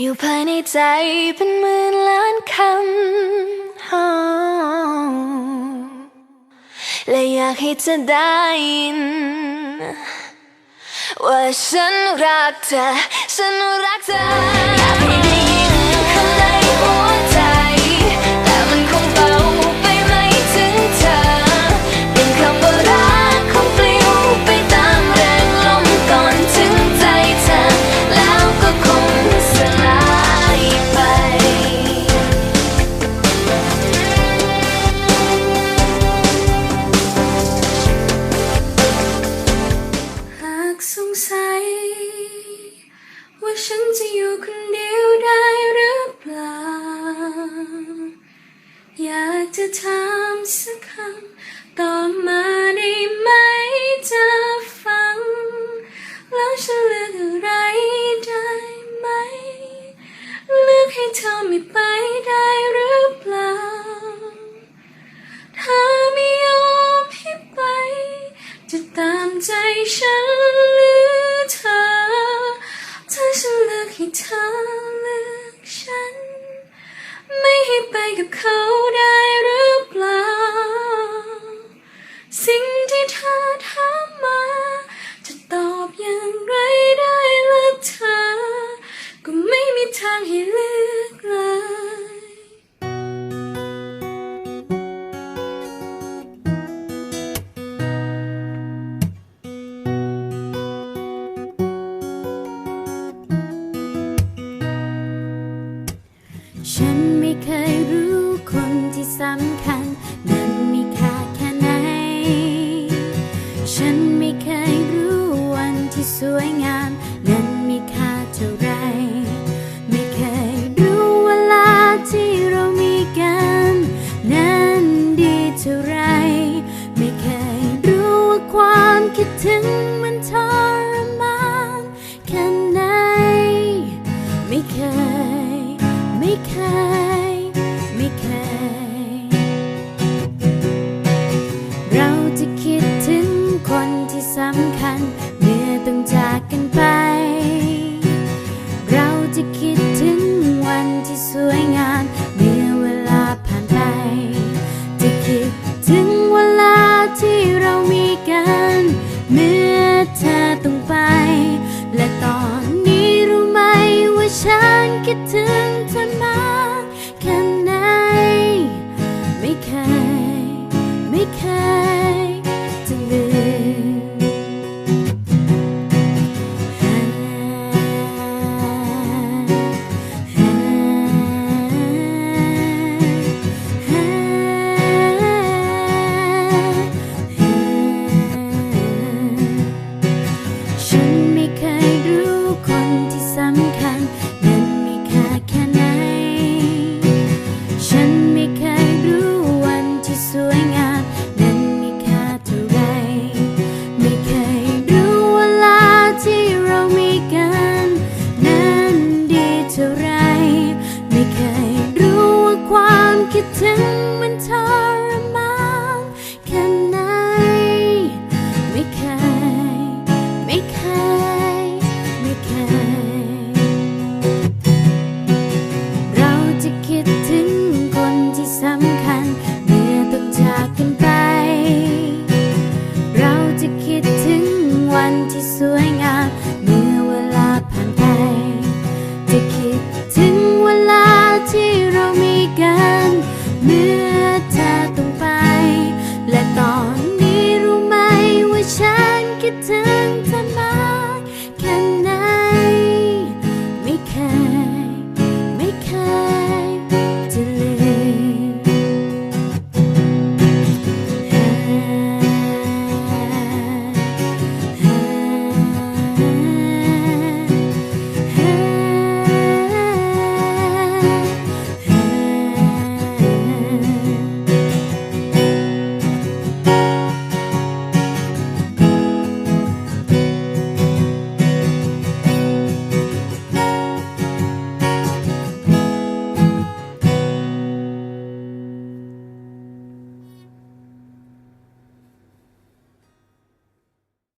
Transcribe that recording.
อยู่ภายในใจเป็นหมื่นล้านคำและอยากให้เธอได้ยิน ว่าฉันรักเธอ ฉันรักเธอ เธอเลือกฉัน ไม่ให้ไปกับเขา。 คิดถึงมันทอ ดถึงเธอมาแค่ไหนไม่เคย ไม่เคย คิดถึงมันทรมานแค่ไหน ไม่เคย ไม่เคย ไม่เคย เราจะคิดถึงคนที่สำคัญ เมื่อต้องจากกันไป เราจะคิดถึงวันที่สวยงาม เมื่อเวลาผ่านไป จะคิดถึง คิดถึงเธอมากแค่ไหน ไม่เคย ไม่เคยจะลืมฮ่าฮ่า